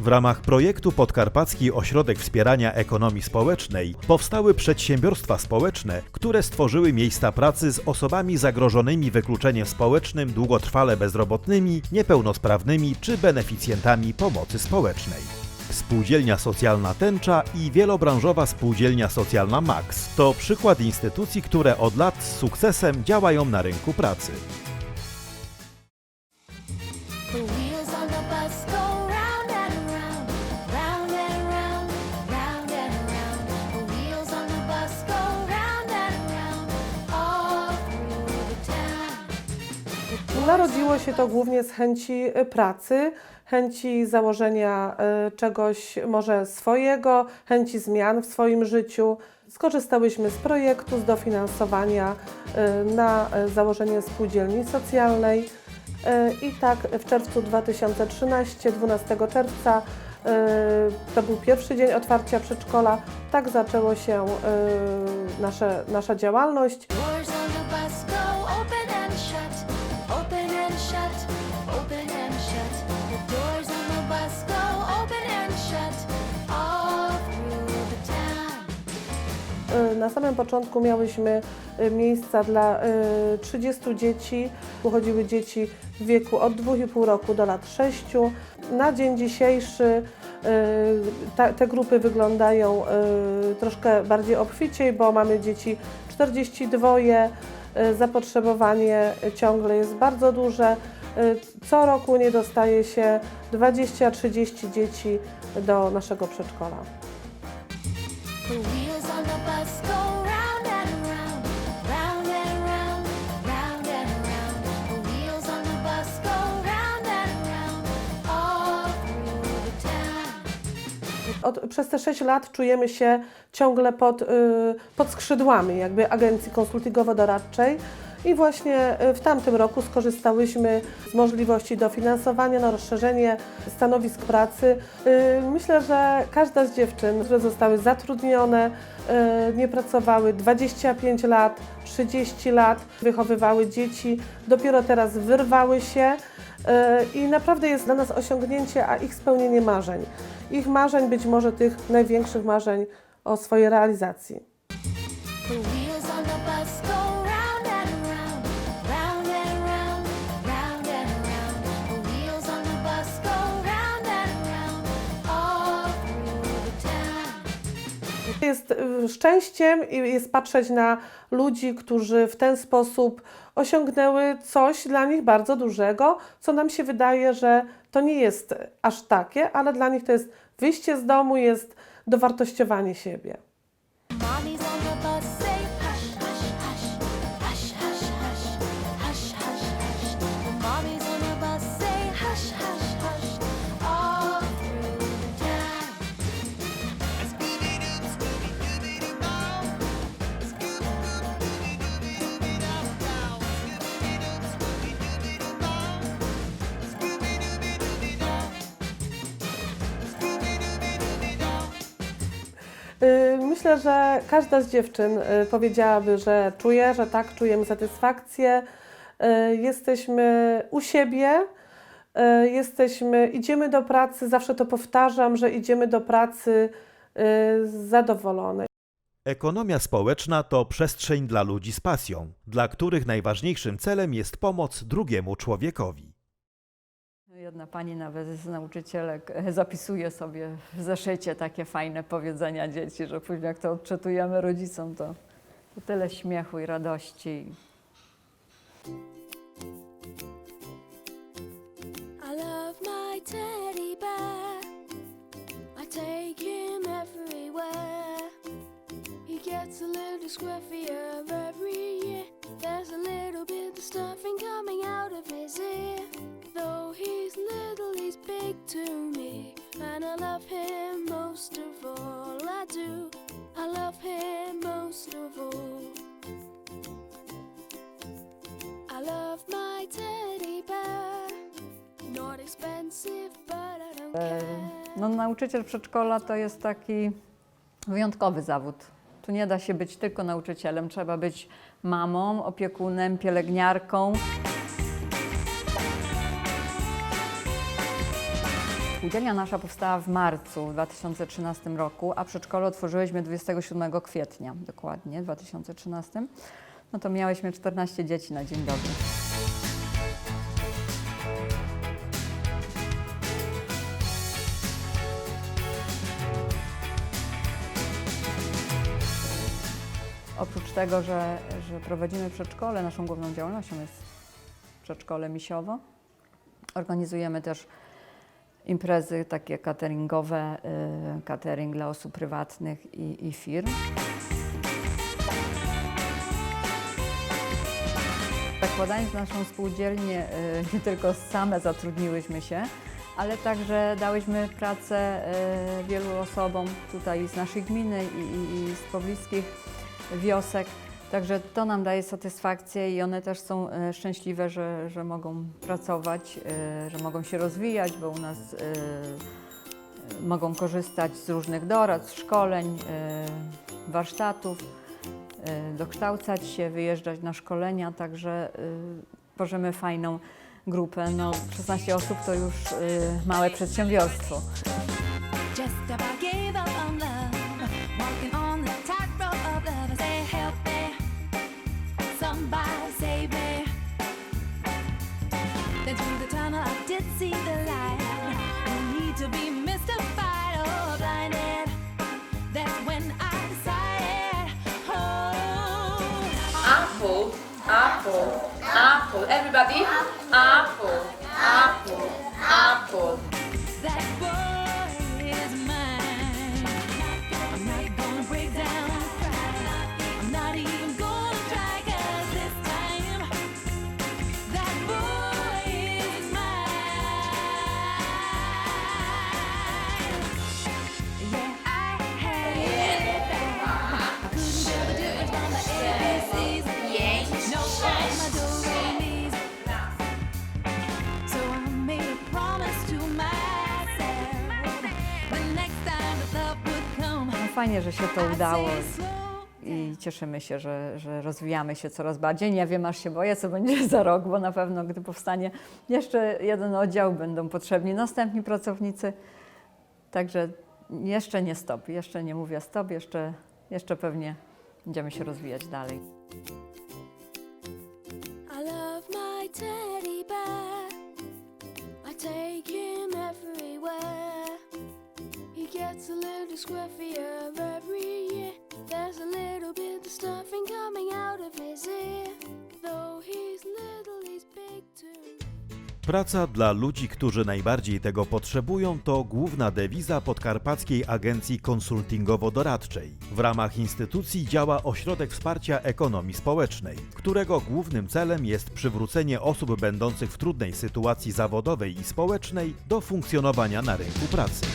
W ramach projektu Podkarpacki Ośrodek Wspierania Ekonomii Społecznej powstały przedsiębiorstwa społeczne, które stworzyły miejsca pracy z osobami zagrożonymi wykluczeniem społecznym, długotrwale bezrobotnymi, niepełnosprawnymi czy beneficjentami pomocy społecznej. Spółdzielnia Socjalna Tęcza i wielobranżowa Spółdzielnia Socjalna Max to przykład instytucji, które od lat z sukcesem działają na rynku pracy. Narodziło się to głównie z chęci y, pracy, chęci założenia y, czegoś może swojego, chęci zmian w swoim życiu. Skorzystałyśmy z projektu, z dofinansowania y, na założenie spółdzielni socjalnej. I tak w czerwcu 2013, 12 czerwca, to był pierwszy dzień otwarcia przedszkola, tak zaczęło się nasze, nasza działalność. Na samym początku miałyśmy y, miejsca dla y, 30 dzieci. Uchodziły dzieci w wieku od 2,5 roku do lat 6. Na dzień dzisiejszy y, te grupy wyglądają y, troszkę bardziej obficiej, bo mamy dzieci 42. y, Zapotrzebowanie ciągle jest bardzo duże. Y, Co roku nie dostaje się 20-30 dzieci do naszego przedszkola. Od, przez te 6 lat czujemy się ciągle pod, y, pod skrzydłami jakby agencji konsultingowo-doradczej i właśnie y, w tamtym roku skorzystałyśmy z możliwości dofinansowania na rozszerzenie stanowisk pracy. Y, Myślę, że każda z dziewczyn, które zostały zatrudnione, y, nie pracowały 25 lat, 30 lat, wychowywały dzieci, dopiero teraz wyrwały się i naprawdę jest dla nas osiągnięcie, a ich spełnienie marzeń. Ich marzeń, być może tych największych marzeń o swojej realizacji. Jest y, szczęściem jest patrzeć na ludzi, którzy w ten sposób osiągnęły coś dla nich bardzo dużego, co nam się wydaje, że to nie jest aż takie, ale dla nich to jest wyjście z domu, jest dowartościowanie siebie. Myślę, że każda z dziewczyn y, powiedziałaby, że czuje, że tak, czujemy satysfakcję. Y, Jesteśmy u siebie, y, jesteśmy, idziemy do pracy, zawsze to powtarzam, że idziemy do pracy zadowolone. Ekonomia społeczna to przestrzeń dla ludzi z pasją, dla których najważniejszym celem jest pomoc drugiemu człowiekowi. Jedna pani nawet z nauczycielek e, zapisuje sobie w zeszycie takie fajne powiedzenia dzieci, że później jak to odczytujemy rodzicom, to, to tyle śmiechu i radości. I love my teddy bear. I take him everywhere. He gets a little every I love him most of all. I do. I love him most of all. I love my teddy bear. Not expensive, but I don't care. No, nauczyciel przedszkola to jest taki wyjątkowy zawód. Tu nie da się być tylko nauczycielem, trzeba być mamą, opiekunem, pielęgniarką. Spółdzielnia nasza powstała w marcu 2013 roku, a przedszkole otworzyłyśmy 27 kwietnia dokładnie 2013. No to miałyśmy 14 dzieci na dzień dobry. Oprócz tego, że, że prowadzimy przedszkole, naszą główną działalnością jest przedszkole Misiowo. Organizujemy też imprezy takie cateringowe, y, catering dla osób prywatnych i, i firm. Zakładając naszą spółdzielnię, y, nie tylko same zatrudniłyśmy się, ale także dałyśmy pracę y, wielu osobom tutaj z naszej gminy i, i, i z pobliskich wiosek. Także to nam daje satysfakcję i one też są e, szczęśliwe, że, że mogą pracować, e, że mogą się rozwijać, bo u nas e, mogą korzystać z różnych dorad, szkoleń, warsztatów, dokształcać się, wyjeżdżać na szkolenia, także tworzymy fajną grupę. No, 16 osób to już małe przedsiębiorstwo. Apple, apple, apple. Everybody, apple, apple, apple. That fajnie, że się to udało. i cieszymy się, że, że rozwijamy się coraz bardziej. Nie wiem, aż się boję, co będzie za rok, bo na pewno, gdy powstanie jeszcze jeden oddział, będą potrzebni następni pracownicy. Także jeszcze nie stop, jeszcze nie mówię stop, jeszcze, jeszcze pewnie będziemy się rozwijać dalej. I love my A little every year. There's a little bit of stuffing coming out of his ear. Though he's little, he's big too. Praca dla ludzi, którzy najbardziej tego potrzebują, to główna dewiza Podkarpackiej Agencji Konsultingowo-Doradczej. W ramach instytucji działa Ośrodek Wsparcia Ekonomii Społecznej, którego głównym celem jest przywrócenie osób będących w trudnej sytuacji zawodowej i społecznej do funkcjonowania na rynku pracy.